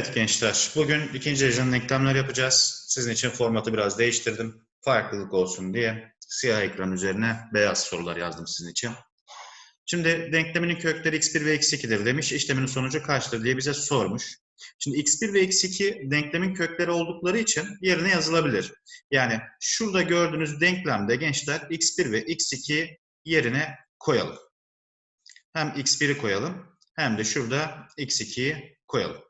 Evet gençler, bugün ikinci dereceden denklemler yapacağız. Sizin için formatı biraz değiştirdim. Farklılık olsun diye siyah ekran üzerine beyaz sorular yazdım sizin için. Şimdi denkleminin kökleri x1 ve x2'dir demiş. İşleminin sonucu kaçtır diye bize sormuş. Şimdi x1 ve x2 denklemin kökleri oldukları için yerine yazılabilir. Yani şurada gördüğünüz denklemde gençler x1 ve x2 yerine koyalım. Hem x1'i koyalım hem de şurada x2'yi koyalım.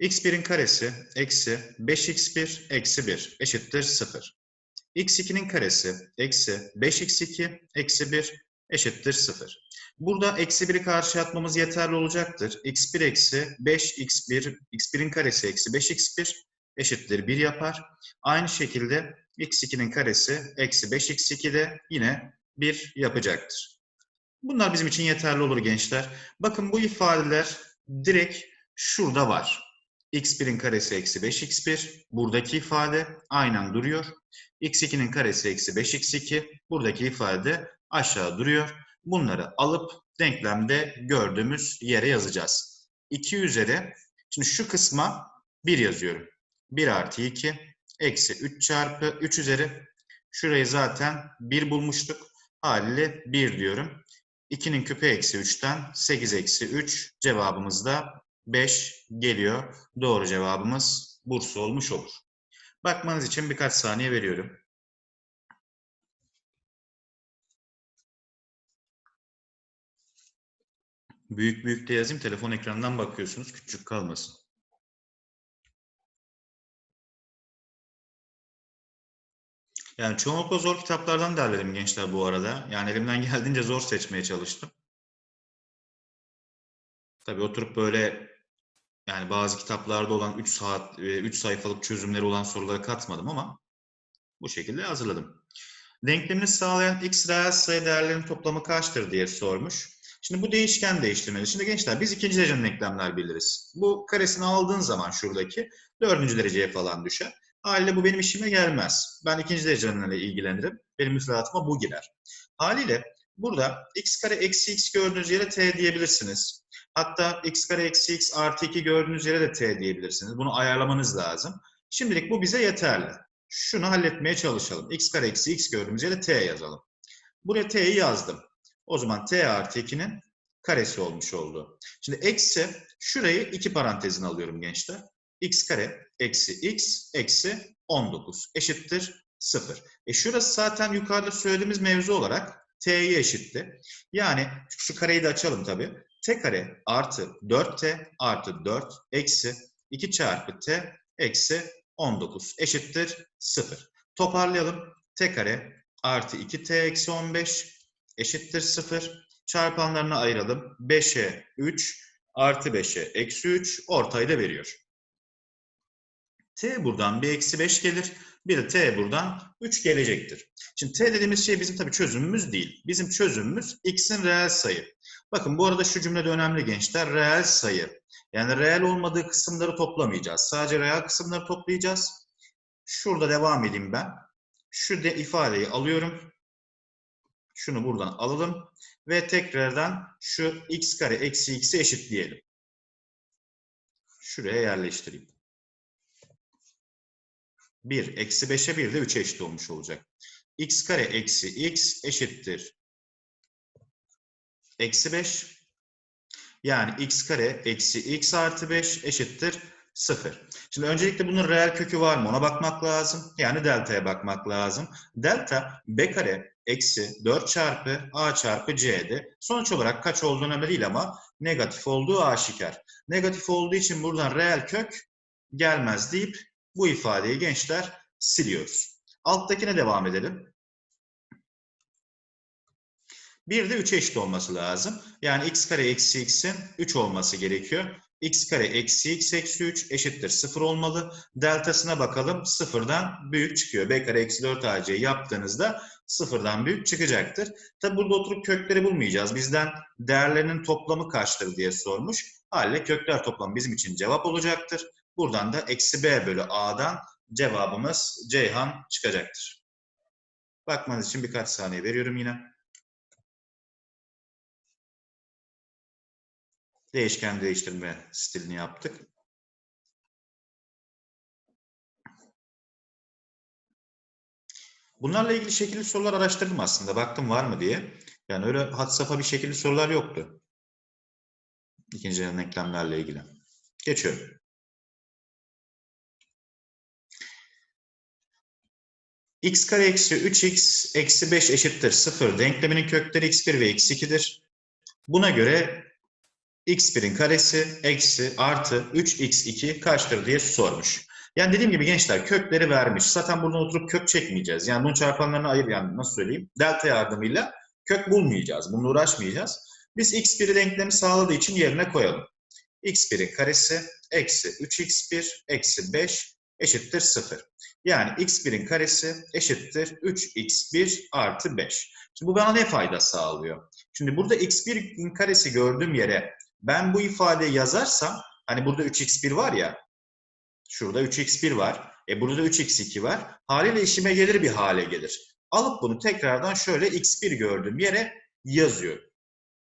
X1'in karesi eksi 5x1 eksi 1 eşittir 0. x2'nin karesi eksi 5x2 eksi 1 eşittir 0. Burada eksi 1'i karşı atmamız yeterli olacaktır. x1 eksi 5x1, x1'in karesi eksi 5x1 eşittir 1 yapar. Aynı şekilde x2'nin karesi eksi 5x2 de yine 1 yapacaktır. Bunlar bizim için yeterli olur gençler. Bakın bu ifadeler direkt şurada var. X1'in karesi eksi 5x1. Buradaki ifade aynen duruyor. x2'nin karesi eksi 5x2. Buradaki ifade aşağı duruyor. Bunları alıp denklemde gördüğümüz yere yazacağız. 2 üzeri, şimdi şu kısma 1 yazıyorum. 1 artı 2 eksi 3 çarpı 3 üzeri. Şurayı zaten 1 bulmuştuk. Haliyle 1 diyorum. 2'nin küpü eksi 3'ten 8 eksi 3 cevabımız da 5 geliyor. Doğru cevabımız Bursa olmuş olur. Bakmanız için birkaç saniye veriyorum. Büyük büyük de yazayım. Telefon ekranından bakıyorsunuz. Küçük kalmasın. Yani çoğunlukla zor kitaplardan derledim gençler bu arada. Yani elimden geldiğince zor seçmeye çalıştım. Tabii oturup böyle yani bazı kitaplarda olan 3 saat 3 sayfalık çözümleri olan soruları katmadım ama bu şekilde hazırladım. Denklemini sağlayan x reel sayı değerlerinin toplamı kaçtır diye sormuş. Şimdi bu değişken değiştirmeli. Şimdi gençler biz ikinci dereceden denklemler biliriz. Bu karesini aldığın zaman şuradaki dördüncü dereceye falan düşer. Haliyle bu benim işime gelmez. Ben ikinci derecelerle ilgilenirim. Benim müfredatıma bu girer. Haliyle burada x kare eksi x gördüğünüz yere t diyebilirsiniz. Hatta x kare eksi x artı 2 gördüğünüz yere de t diyebilirsiniz. Bunu ayarlamanız lazım. Şimdilik bu bize yeterli. Şunu halletmeye çalışalım. x kare eksi x gördüğümüz yere t yazalım. Buraya t'yi yazdım. O zaman t artı 2'nin karesi olmuş oldu. Şimdi eksi şurayı iki parantezine alıyorum gençler. x kare eksi x eksi 19 eşittir 0. E şurası zaten yukarıda söylediğimiz mevzu olarak t'ye eşitti. Yani şu kareyi de açalım tabii. T kare artı 4t artı 4 eksi 2 çarpı t eksi 19 eşittir 0. Toparlayalım. t kare artı 2t eksi 15 eşittir 0. Çarpanlarını ayıralım. 5'e 3 artı 5'e eksi 3 ortayı da veriyor. T buradan bir eksi 5 gelir. Bir de T buradan 3 gelecektir. Şimdi T dediğimiz şey bizim tabii çözümümüz değil. Bizim çözümümüz X'in reel sayı. Bakın bu arada şu cümlede önemli gençler. Reel sayı. Yani reel olmadığı kısımları toplamayacağız. Sadece reel kısımları toplayacağız. Şurada devam edeyim ben. Şu de ifadeyi alıyorum. Şunu buradan alalım. Ve tekrardan şu x kare eksi x'i eşitleyelim. Şuraya yerleştireyim. 1 eksi 5'e 1 de 3'e eşit olmuş olacak. x kare eksi x eşittir. Eksi 5. Yani x kare eksi x artı 5 eşittir 0. Şimdi öncelikle bunun reel kökü var mı ona bakmak lazım. Yani delta'ya bakmak lazım. Delta b kare eksi 4 çarpı a çarpı c'de. Sonuç olarak kaç olduğu önemli değil ama negatif olduğu aşikar. Negatif olduğu için buradan reel kök gelmez deyip bu ifadeyi gençler siliyoruz. Alttakine devam edelim. Bir de 3'e eşit olması lazım. Yani x kare eksi x'in 3 olması gerekiyor. x kare eksi x eksi 3 eşittir 0 olmalı. Deltasına bakalım. 0'dan büyük çıkıyor. b kare eksi 4 ac yaptığınızda 0'dan büyük çıkacaktır. Tabi burada oturup kökleri bulmayacağız. Bizden değerlerinin toplamı kaçtır diye sormuş. Haliyle kökler toplamı bizim için cevap olacaktır. Buradan da eksi B bölü A'dan cevabımız Ceyhan çıkacaktır. Bakmanız için birkaç saniye veriyorum yine. Değişken değiştirme stilini yaptık. Bunlarla ilgili şekilli sorular araştırdım aslında. Baktım var mı diye. Yani öyle had safa bir şekilli sorular yoktu. İkinci deneklemlerle ilgili. Geçiyorum. X kare eksi 3x eksi 5 eşittir 0. Denkleminin kökleri x1 ve x2'dir. Buna göre x1'in karesi eksi artı 3x2 kaçtır diye sormuş. Yani dediğim gibi gençler kökleri vermiş. Zaten buradan oturup kök çekmeyeceğiz. Yani bunun çarpanlarını ayır yani nasıl söyleyeyim? Delta yardımıyla kök bulmayacağız. Bununla uğraşmayacağız. Biz x1'i denklemi sağladığı için yerine koyalım. x1'in karesi eksi 3x1 eksi 5 eşittir 0. Yani x1'in karesi eşittir 3x1 artı 5. Şimdi bu bana ne fayda sağlıyor? Şimdi burada x1'in karesi gördüğüm yere ben bu ifadeyi yazarsam hani burada 3x1 var ya şurada 3x1 var. E burada da 3x2 var. Haliyle işime gelir bir hale gelir. Alıp bunu tekrardan şöyle x1 gördüğüm yere yazıyorum.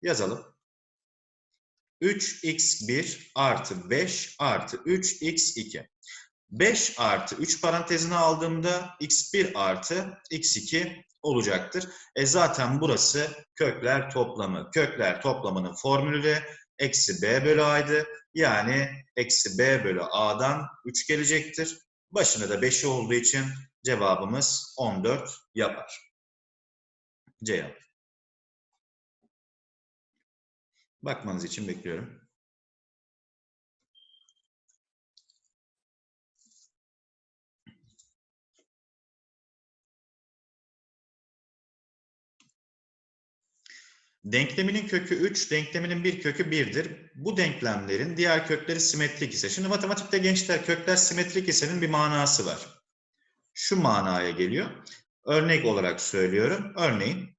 Yazalım. 3x1 artı 5 artı 3x2. 5 artı 3 parantezine aldığımda x1 artı x2 olacaktır. E zaten burası kökler toplamı. Kökler toplamının formülü de eksi b bölü a'ydı. Yani eksi b bölü a'dan 3 gelecektir. Başında da 5'i olduğu için cevabımız 14 yapar. Cevap. Bakmanız için bekliyorum. Denkleminin kökü 3, denkleminin bir kökü 1'dir. Bu denklemlerin diğer kökleri simetrik ise, şimdi matematikte gençler kökler simetrik ise'nin bir manası var. Şu manaya geliyor. Örnek olarak söylüyorum. Örneğin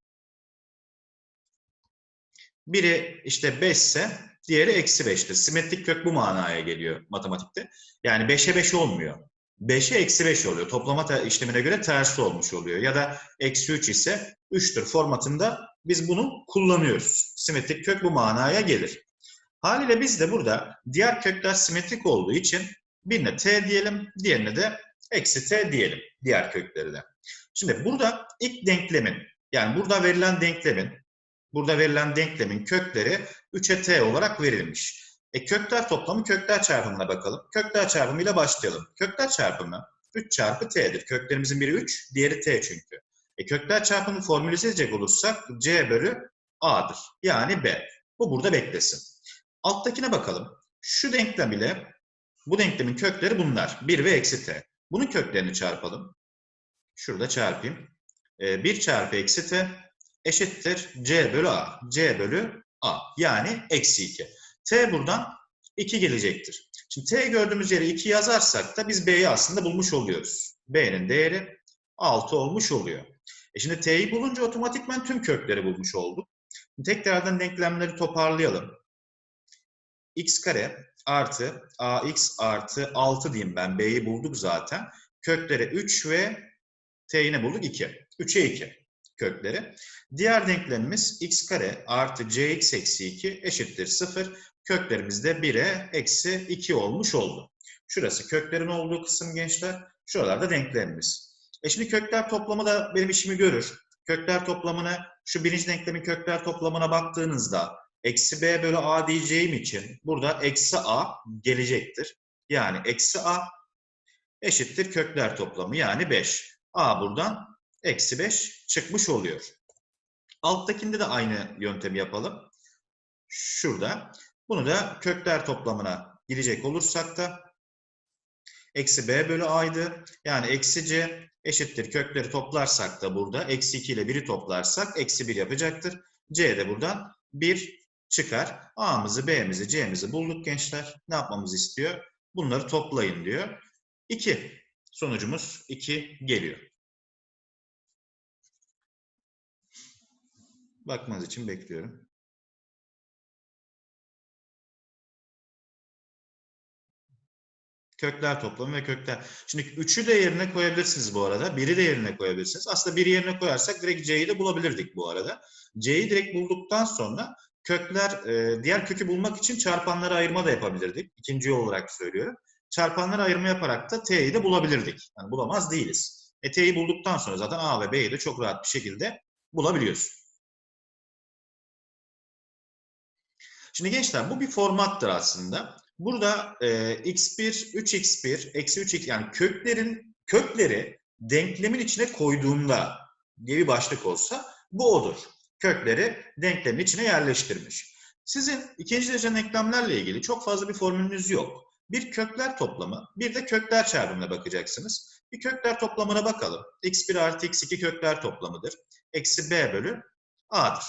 biri işte 5 ise diğeri eksi 5'tir. Simetrik kök bu manaya geliyor matematikte. Yani 5'e 5 olmuyor. 5'e eksi 5 oluyor. Toplama işlemine göre tersi olmuş oluyor. Ya da eksi 3 ise 3'tür formatında biz bunu kullanıyoruz. Simetrik kök bu manaya gelir. Haliyle biz de burada diğer kökler simetrik olduğu için birine t diyelim, diğerine de eksi t diyelim diğer kökleri de. Şimdi burada ilk denklemin yani burada verilen denklemin burada verilen denklemin kökleri 3'e t olarak verilmiş. E kökler toplamı kökler çarpımına bakalım. Kökler çarpımıyla başlayalım. Kökler çarpımı 3 çarpı t'dir. Köklerimizin biri 3, diğeri t çünkü. E kökler çarpımı formülü seçecek olursak c bölü a'dır. Yani b. Bu burada beklesin. Alttakine bakalım. Şu denklem ile bu denklemin kökleri bunlar. 1 ve eksi t. Bunun köklerini çarpalım. Şurada çarpayım. E, 1 çarpı eksi t eşittir c bölü a. c bölü a. Yani eksi 2. t buradan 2 gelecektir. Şimdi t gördüğümüz yere 2 yazarsak da biz b'yi aslında bulmuş oluyoruz. b'nin değeri 6 olmuş oluyor. E şimdi t'yi bulunca otomatikman tüm kökleri bulmuş olduk. Tekrardan denklemleri toparlayalım. x kare artı ax artı 6 diyeyim ben. b'yi bulduk zaten. Kökleri 3 ve t'yi ne bulduk? 2. 3'e 2 kökleri. Diğer denklemimiz x kare artı cx eksi 2 eşittir 0. Köklerimiz de 1'e eksi 2 olmuş oldu. Şurası köklerin olduğu kısım gençler. Şuralarda denklemimiz. E şimdi kökler toplamı da benim işimi görür. Kökler toplamına, şu birinci denklemin kökler toplamına baktığınızda eksi b bölü a diyeceğim için burada eksi a gelecektir. Yani eksi a eşittir kökler toplamı yani 5. a buradan eksi 5 çıkmış oluyor. Alttakinde de aynı yöntemi yapalım. Şurada. Bunu da kökler toplamına girecek olursak da eksi b bölü a'ydı. Yani eksi c eşittir kökleri toplarsak da burada eksi 2 ile 1'i toplarsak eksi 1 yapacaktır. c de buradan 1 çıkar. a'mızı b'mizi c'mizi bulduk gençler. Ne yapmamızı istiyor? Bunları toplayın diyor. 2. Sonucumuz 2 geliyor. Bakmanız için bekliyorum. Kökler toplamı ve kökler. Şimdi üçü de yerine koyabilirsiniz bu arada. Biri de yerine koyabilirsiniz. Aslında biri yerine koyarsak direkt C'yi de bulabilirdik bu arada. C'yi direkt bulduktan sonra kökler, e, diğer kökü bulmak için çarpanları ayırma da yapabilirdik. İkinci yol olarak söylüyorum. Çarpanları ayırma yaparak da T'yi de bulabilirdik. Yani bulamaz değiliz. E, T'yi bulduktan sonra zaten A ve B'yi de çok rahat bir şekilde bulabiliyorsun. Şimdi gençler bu bir formattır aslında. Burada e, x1, 3x1, eksi 3x yani köklerin kökleri denklemin içine koyduğunda diye bir başlık olsa bu odur. Kökleri denklemin içine yerleştirmiş. Sizin ikinci derece denklemlerle ilgili çok fazla bir formülünüz yok. Bir kökler toplamı, bir de kökler çarpımına bakacaksınız. Bir kökler toplamına bakalım. x1 artı x2 kökler toplamıdır. Eksi b bölü a'dır.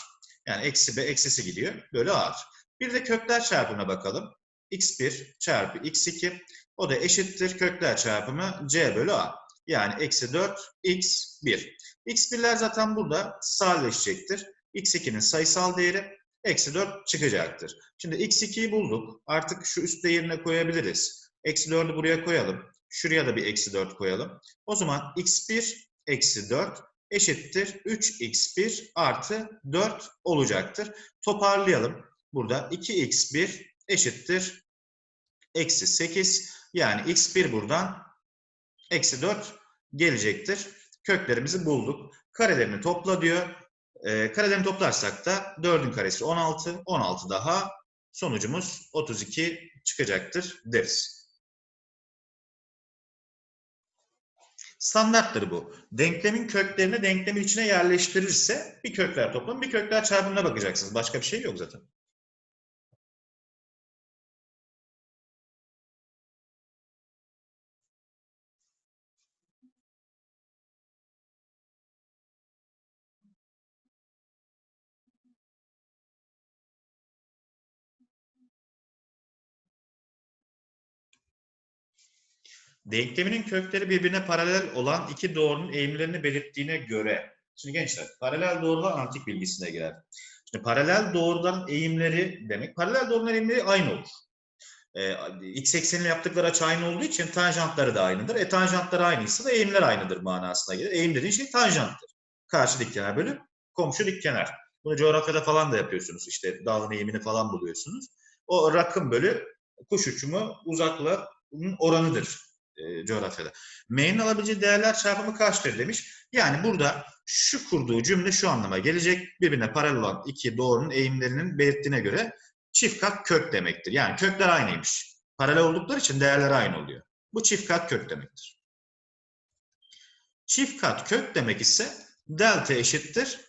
Yani eksi b eksisi gidiyor, bölü a'dır. Bir de kökler çarpımına bakalım. x1 çarpı x2 o da eşittir kökler çarpımı c bölü a. Yani eksi 4 x1. x1'ler zaten burada sadeleşecektir. x2'nin sayısal değeri eksi 4 çıkacaktır. Şimdi x2'yi bulduk. Artık şu üstte yerine koyabiliriz. Eksi 4'ü buraya koyalım. Şuraya da bir eksi 4 koyalım. O zaman x1 eksi 4 eşittir 3x1 artı 4 olacaktır. Toparlayalım. Burada 2x1 eşittir eksi 8. Yani x1 buradan eksi 4 gelecektir. Köklerimizi bulduk. Karelerini topla diyor. E, karelerini toplarsak da 4'ün karesi 16. 16 daha sonucumuz 32 çıkacaktır deriz. Standarttır bu. Denklemin köklerini denklemin içine yerleştirirse bir kökler toplamı bir kökler çarpımına bakacaksınız. Başka bir şey yok zaten. Denkleminin kökleri birbirine paralel olan iki doğrunun eğimlerini belirttiğine göre. Şimdi gençler paralel doğrular antik bilgisine girer. Şimdi paralel doğruların eğimleri demek. Paralel doğruların eğimleri aynı olur. Ee, x ekseniyle yaptıkları açı aynı olduğu için tanjantları da aynıdır. E tanjantları aynıysa da eğimler aynıdır manasına gelir. Eğim dediğin şey tanjanttır. Karşı dik kenar bölü komşu dik kenar. Bunu coğrafyada falan da yapıyorsunuz. İşte dağın eğimini falan buluyorsunuz. O rakım bölü kuş uçumu uzaklığın oranıdır e, coğrafyada. M'nin alabileceği değerler çarpımı kaçtır demiş. Yani burada şu kurduğu cümle şu anlama gelecek. Birbirine paralel olan iki doğrunun eğimlerinin belirttiğine göre çift kat kök demektir. Yani kökler aynıymış. Paralel oldukları için değerler aynı oluyor. Bu çift kat kök demektir. Çift kat kök demek ise delta eşittir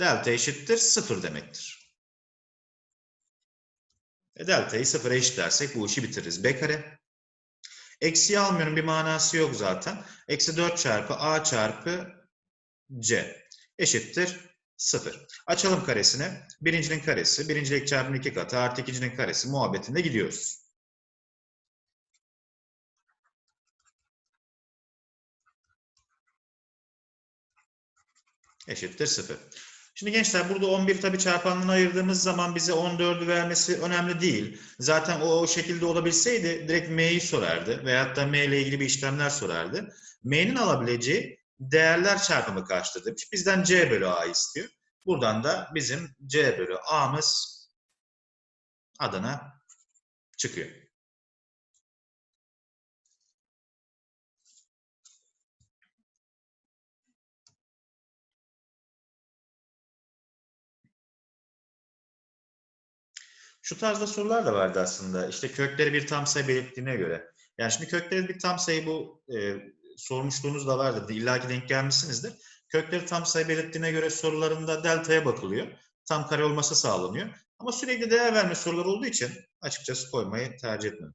delta eşittir sıfır demektir. E delta'yı sıfıra eşitlersek bu işi bitiririz. B kare Eksiyi almıyorum bir manası yok zaten. Eksi 4 çarpı a çarpı c eşittir 0. Açalım karesini. Birincinin karesi, birincilik çarpımın iki katı artı ikincinin karesi muhabbetinde gidiyoruz. Eşittir 0. Şimdi gençler burada 11 tabi çarpanlığını ayırdığımız zaman bize 14'ü vermesi önemli değil. Zaten o, o şekilde olabilseydi direkt M'yi sorardı. Veyahut da M ile ilgili bir işlemler sorardı. M'nin alabileceği değerler çarpımı kaçtır demiş. Bizden C bölü A istiyor. Buradan da bizim C bölü A'mız adına çıkıyor. Şu tarzda sorular da vardı aslında. İşte kökleri bir tam sayı belirttiğine göre. Yani şimdi kökleri bir tam sayı bu e, sormuşluğunuz da vardır. İlla ki denk gelmişsinizdir. Kökleri tam sayı belirttiğine göre sorularında delta'ya bakılıyor. Tam kare olması sağlanıyor. Ama sürekli değer verme sorular olduğu için açıkçası koymayı tercih etmem.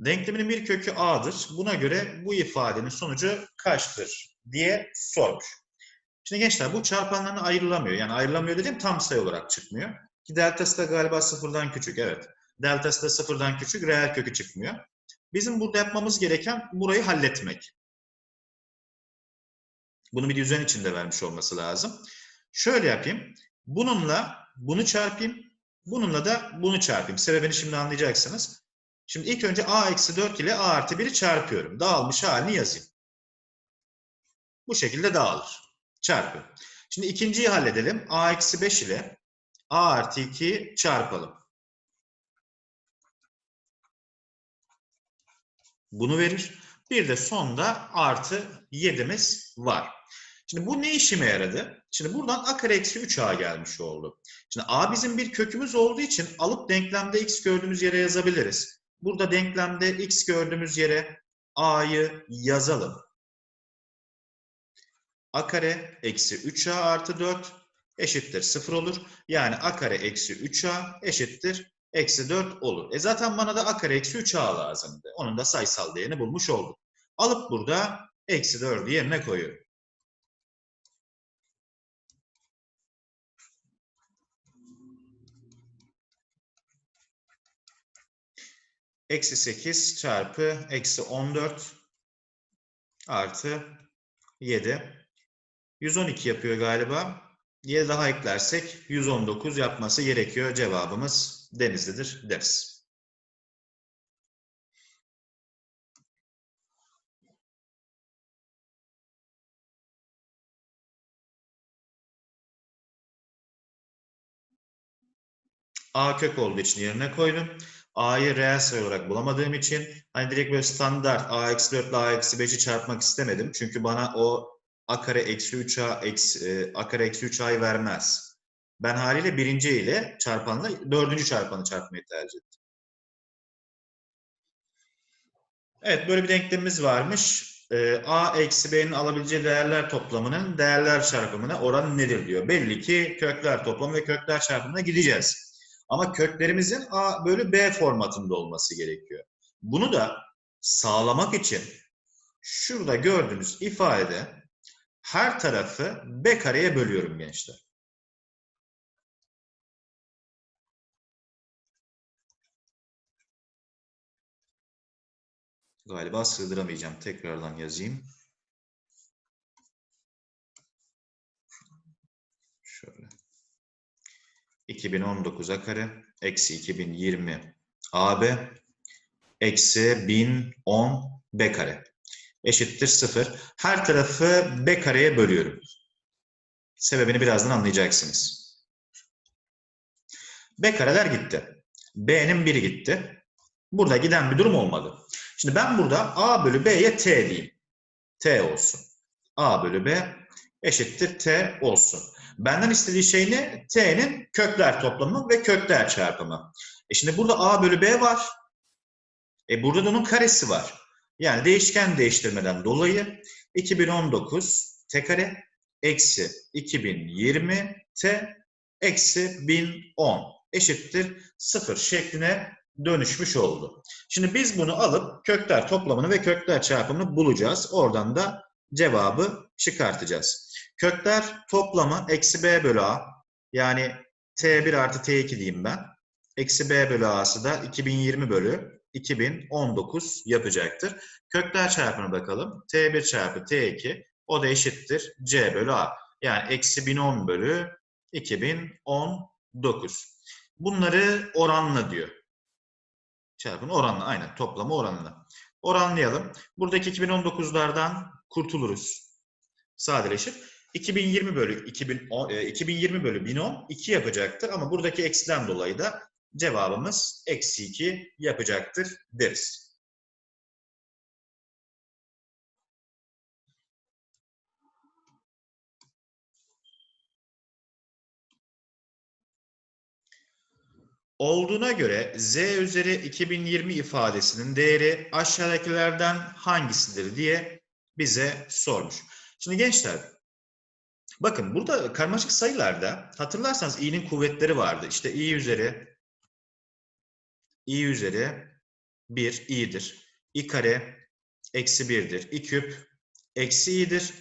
Denkleminin bir kökü a'dır. Buna göre bu ifadenin sonucu kaçtır diye sormuş. Şimdi gençler bu çarpanlarına ayrılamıyor. Yani ayrılamıyor dediğim tam sayı olarak çıkmıyor. Ki deltası da galiba sıfırdan küçük. Evet. Deltası da sıfırdan küçük. Reel kökü çıkmıyor. Bizim burada yapmamız gereken burayı halletmek. Bunu bir düzen içinde vermiş olması lazım. Şöyle yapayım. Bununla bunu çarpayım. Bununla da bunu çarpayım. Sebebini şimdi anlayacaksınız. Şimdi ilk önce a eksi 4 ile a artı 1'i çarpıyorum. Dağılmış halini yazayım. Bu şekilde dağılır. Çarpı. Şimdi ikinciyi halledelim. a eksi 5 ile a artı 2 çarpalım. Bunu verir. Bir de sonda artı 7'miz var. Şimdi bu ne işime yaradı? Şimdi buradan a kare eksi 3a gelmiş oldu. Şimdi a bizim bir kökümüz olduğu için alıp denklemde x gördüğümüz yere yazabiliriz. Burada denklemde x gördüğümüz yere a'yı yazalım. a kare eksi 3a artı 4 eşittir 0 olur. Yani a kare eksi 3a eşittir eksi 4 olur. E zaten bana da a kare eksi 3a lazımdı. Onun da sayısal değerini bulmuş olduk. Alıp burada eksi 4'ü yerine koyuyorum. Eksi 8 çarpı eksi 14 artı 7. 112 yapıyor galiba. 7 daha eklersek 119 yapması gerekiyor. Cevabımız Denizli'dir deriz. A kök olduğu için yerine koydum. A'yı reel sayı olarak bulamadığım için hani direkt böyle standart A eksi 4 ile A eksi 5'i çarpmak istemedim. Çünkü bana o A kare eksi 3A eksi, e, A kare eksi 3A'yı vermez. Ben haliyle birinci ile çarpanla dördüncü çarpanı çarpmayı tercih ettim. Evet böyle bir denklemimiz varmış. Ee, A eksi B'nin alabileceği değerler toplamının değerler çarpımına oranı nedir diyor. Belli ki kökler toplamı ve kökler çarpımına gideceğiz. Ama köklerimizin A bölü B formatında olması gerekiyor. Bunu da sağlamak için şurada gördüğünüz ifade her tarafı B kareye bölüyorum gençler. Galiba sığdıramayacağım. Tekrardan yazayım. Şöyle. 2019'a kare eksi 2020 AB eksi 1010 B kare eşittir 0. Her tarafı B kareye bölüyorum. Sebebini birazdan anlayacaksınız. B kareler gitti. B'nin biri gitti. Burada giden bir durum olmadı. Şimdi ben burada A bölü B'ye T diyeyim. T olsun. A bölü B eşittir T olsun. Benden istediği şey ne? T'nin kökler toplamı ve kökler çarpımı. E şimdi burada A bölü B var. E burada da onun karesi var. Yani değişken değiştirmeden dolayı 2019 T kare eksi 2020 T eksi 1010 eşittir 0 şekline dönüşmüş oldu. Şimdi biz bunu alıp kökler toplamını ve kökler çarpımını bulacağız. Oradan da cevabı çıkartacağız. Kökler toplamı eksi b bölü a yani t1 artı t2 diyeyim ben. Eksi b bölü a'sı da 2020 bölü 2019 yapacaktır. Kökler çarpımına bakalım. t1 çarpı t2 o da eşittir c bölü a. Yani eksi 1010 bölü 2019. Bunları oranla diyor. Çarpın oranla aynen toplamı oranla. Oranlayalım. Buradaki 2019'lardan kurtuluruz. Sadeleşir. 2020 bölü 2010, 2020 bölü 1010 2 yapacaktır ama buradaki eksiden dolayı da cevabımız eksi 2 yapacaktır deriz. Olduğuna göre z üzeri 2020 ifadesinin değeri aşağıdakilerden hangisidir diye bize sormuş. Şimdi gençler bakın burada karmaşık sayılarda hatırlarsanız i'nin kuvvetleri vardı. İşte i üzeri i üzeri 1 i'dir. i kare eksi 1'dir. i küp eksi i'dir.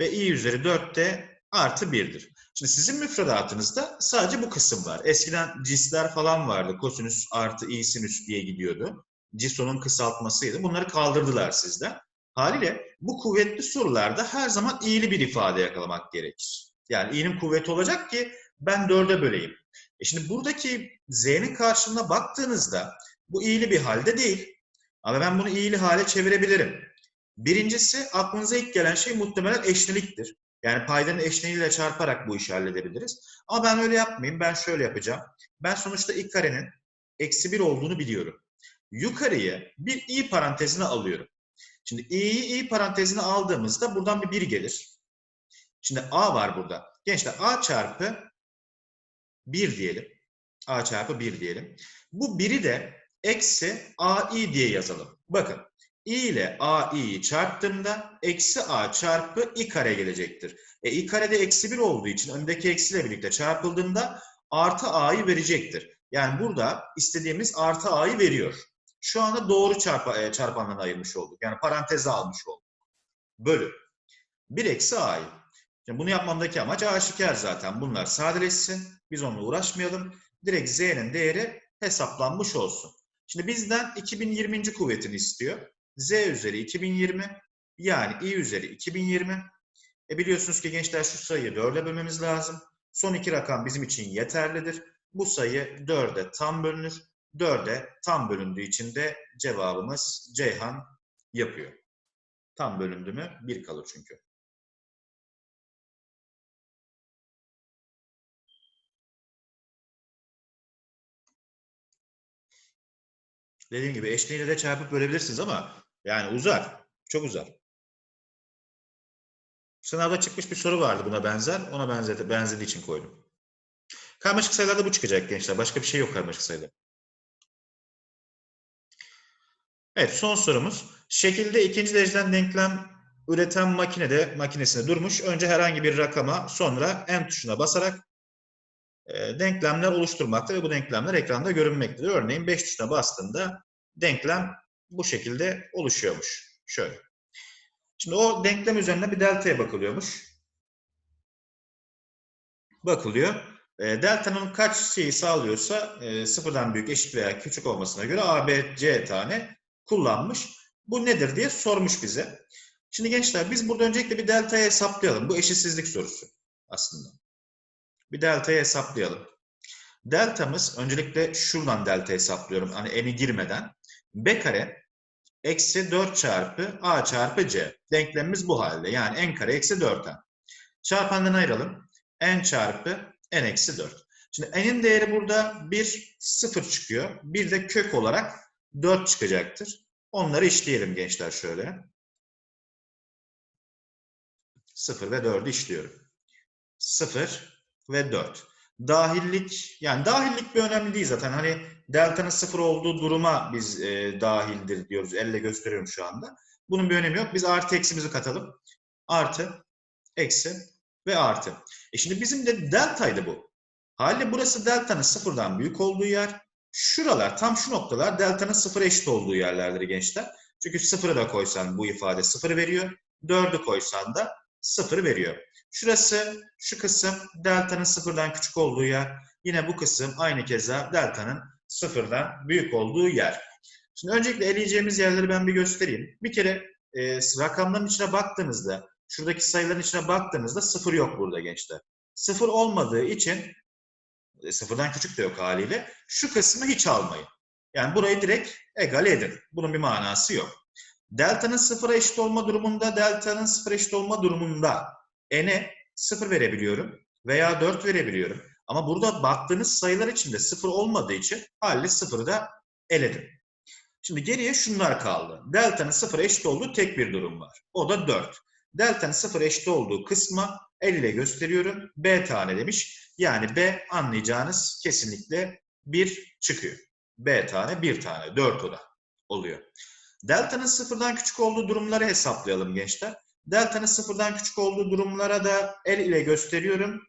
Ve i üzeri 4 de artı 1'dir. Şimdi sizin müfredatınızda sadece bu kısım var. Eskiden cisler falan vardı. Kosinüs artı i sinüs diye gidiyordu. Cisonun kısaltmasıydı. Bunları kaldırdılar sizden. Haliyle bu kuvvetli sorularda her zaman i'li bir ifade yakalamak gerekir. Yani i'nin kuvveti olacak ki ben dörde böleyim. E şimdi buradaki z'nin karşılığına baktığınızda bu i'li bir halde değil. Ama ben bunu i'li hale çevirebilirim. Birincisi aklınıza ilk gelen şey muhtemelen eşliliktir. Yani paydanın eşleniğiyle çarparak bu işi halledebiliriz. Ama ben öyle yapmayayım. Ben şöyle yapacağım. Ben sonuçta i karenin eksi 1 olduğunu biliyorum. Yukarıyı bir i parantezine alıyorum. Şimdi i'yi i parantezine aldığımızda buradan bir 1 gelir. Şimdi a var burada. Gençler a çarpı 1 diyelim. a çarpı 1 diyelim. Bu 1'i de eksi ai diye yazalım. Bakın i ile ai'yi çarptığımda eksi a çarpı i kare gelecektir. E, i karede eksi 1 olduğu için öndeki eksiyle birlikte çarpıldığında artı a'yı verecektir. Yani burada istediğimiz artı a'yı veriyor. Şu anda doğru çarpa, e, çarpanlarına ayırmış olduk. Yani paranteze almış olduk. Bölü. 1 eksi a'yı. Şimdi bunu yapmamdaki amaç aşikar zaten. Bunlar sadeleşsin. Biz onunla uğraşmayalım. Direkt z'nin değeri hesaplanmış olsun. Şimdi bizden 2020. kuvvetini istiyor. z üzeri 2020 yani i üzeri 2020. E biliyorsunuz ki gençler şu sayıyı 4'e bölmemiz lazım. Son iki rakam bizim için yeterlidir. Bu sayı 4'e tam bölünür. 4'e tam bölündüğü için de cevabımız Ceyhan yapıyor. Tam bölündü mü 1 kalır çünkü. Dediğim gibi eşliğiyle de çarpıp bölebilirsiniz ama yani uzar. Çok uzar. Sınavda çıkmış bir soru vardı buna benzer. Ona benzedi, benzediği için koydum. Karmaşık sayılarda bu çıkacak gençler. Başka bir şey yok karmaşık sayıda. Evet son sorumuz. Şekilde ikinci dereceden denklem üreten makinede makinesinde durmuş. Önce herhangi bir rakama sonra en tuşuna basarak denklemler oluşturmakta ve bu denklemler ekranda görünmektedir. Örneğin 5 tuşuna bastığında denklem bu şekilde oluşuyormuş. Şöyle. Şimdi o denklem üzerine bir delta'ya bakılıyormuş. Bakılıyor. E, delta'nın kaç şeyi sağlıyorsa e, sıfırdan büyük, eşit veya küçük olmasına göre A, B, C tane kullanmış. Bu nedir diye sormuş bize. Şimdi gençler biz burada öncelikle bir delta'yı hesaplayalım. Bu eşitsizlik sorusu aslında. Bir delta'yı hesaplayalım. Deltamız öncelikle şuradan delta hesaplıyorum. Hani eni girmeden. B kare eksi 4 çarpı A çarpı C. Denklemimiz bu halde. Yani n kare eksi 4n. Çarpanlarını ayıralım. n çarpı n eksi 4. Şimdi n'in değeri burada 1, 0 çıkıyor. Bir de kök olarak 4 çıkacaktır. Onları işleyelim gençler şöyle. 0 ve 4'ü işliyorum. 0 ve 4. Dahillik, yani dahillik bir önemli değil zaten. Hani delta'nın 0 olduğu duruma biz e, dahildir diyoruz. Elle gösteriyorum şu anda. Bunun bir önemi yok. Biz artı eksimizi katalım. Artı, eksi ve artı. E şimdi bizim de deltaydı bu. Haliyle burası delta'nın sıfırdan büyük olduğu yer. Şuralar, tam şu noktalar delta'nın sıfır eşit olduğu yerlerdir gençler. Çünkü sıfırı da koysan bu ifade sıfır veriyor. Dördü koysan da sıfır veriyor. Şurası, şu kısım delta'nın sıfırdan küçük olduğu yer. Yine bu kısım aynı keza delta'nın sıfırdan büyük olduğu yer. Şimdi öncelikle eleyeceğimiz yerleri ben bir göstereyim. Bir kere e, rakamların içine baktığınızda, şuradaki sayıların içine baktığınızda sıfır yok burada gençler. Sıfır olmadığı için e, sıfırdan küçük de yok haliyle. Şu kısmı hiç almayın. Yani burayı direkt egal edin. Bunun bir manası yok. Delta'nın sıfıra eşit olma durumunda, delta'nın sıfıra eşit olma durumunda n'e sıfır verebiliyorum veya 4 verebiliyorum. Ama burada baktığınız sayılar içinde sıfır olmadığı için haliyle sıfırı da eledim. Şimdi geriye şunlar kaldı. Delta'nın sıfıra eşit olduğu tek bir durum var. O da 4. Delta'nın sıfıra eşit olduğu kısma el ile gösteriyorum. B tane demiş. Yani B anlayacağınız kesinlikle 1 çıkıyor. B tane 1 tane 4 oda oluyor. Delta'nın sıfırdan küçük olduğu durumları hesaplayalım gençler. Delta'nın sıfırdan küçük olduğu durumlara da el ile gösteriyorum.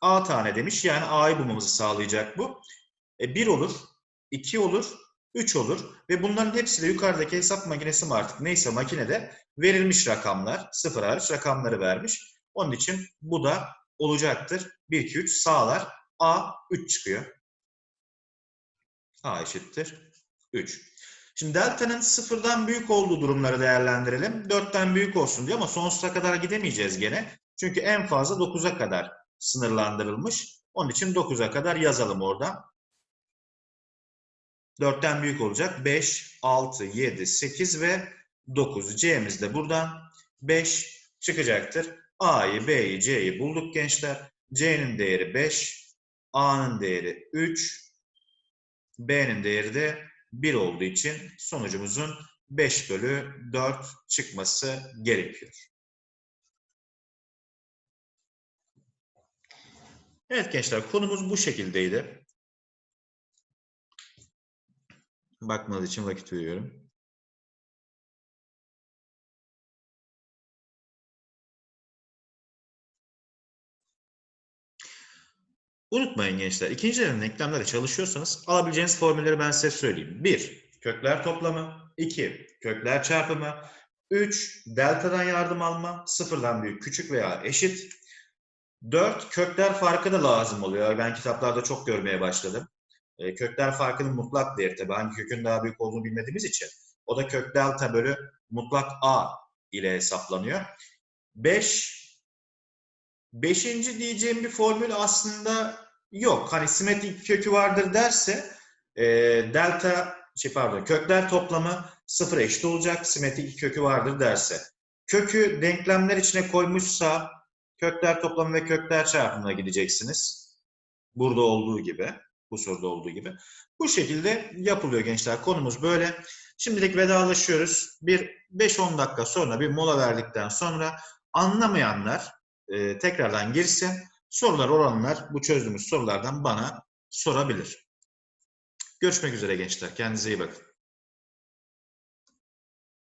A tane demiş. Yani A'yı bulmamızı sağlayacak bu. E, 1 olur, 2 olur, 3 olur. Ve bunların hepsi de yukarıdaki hesap makinesi mi artık neyse makinede verilmiş rakamlar. Sıfır hariç rakamları vermiş. Onun için bu da olacaktır. 1, 2, 3 sağlar. A 3 çıkıyor. A eşittir 3. Şimdi delta'nın sıfırdan büyük olduğu durumları değerlendirelim. 4'ten büyük olsun diyor ama sonsuza kadar gidemeyeceğiz gene. Çünkü en fazla 9'a kadar sınırlandırılmış. Onun için 9'a kadar yazalım orada. 4'ten büyük olacak. 5, 6, 7, 8 ve 9. C'miz de buradan 5 çıkacaktır. A'yı, B'yi, C'yi bulduk gençler. C'nin değeri 5, A'nın değeri 3, B'nin değeri de 1 olduğu için sonucumuzun 5 bölü 4 çıkması gerekiyor. Evet gençler konumuz bu şekildeydi. Bakmanız için vakit veriyorum. Unutmayın gençler, ikinci derecen denklemlerle çalışıyorsanız alabileceğiniz formülleri ben size söyleyeyim. 1. Kökler toplamı. 2. Kökler çarpımı. 3. Deltadan yardım alma. Sıfırdan büyük, küçük veya eşit. 4. Kökler farkı da lazım oluyor. Ben kitaplarda çok görmeye başladım. E, kökler farkının mutlak değeri tabii. Hangi kökün daha büyük olduğunu bilmediğimiz için. O da kök delta bölü mutlak A ile hesaplanıyor. 5. Beşinci diyeceğim bir formül aslında yok. Hani simetrik kökü vardır derse e, delta şey pardon kökler toplamı sıfır eşit olacak. Simetrik kökü vardır derse. Kökü denklemler içine koymuşsa kökler toplamı ve kökler çarpımına gideceksiniz. Burada olduğu gibi. Bu soruda olduğu gibi. Bu şekilde yapılıyor gençler. Konumuz böyle. Şimdilik vedalaşıyoruz. Bir 5-10 dakika sonra bir mola verdikten sonra anlamayanlar e, tekrardan girsin. Sorular olanlar bu çözdüğümüz sorulardan bana sorabilir. Görüşmek üzere gençler. Kendinize iyi bakın.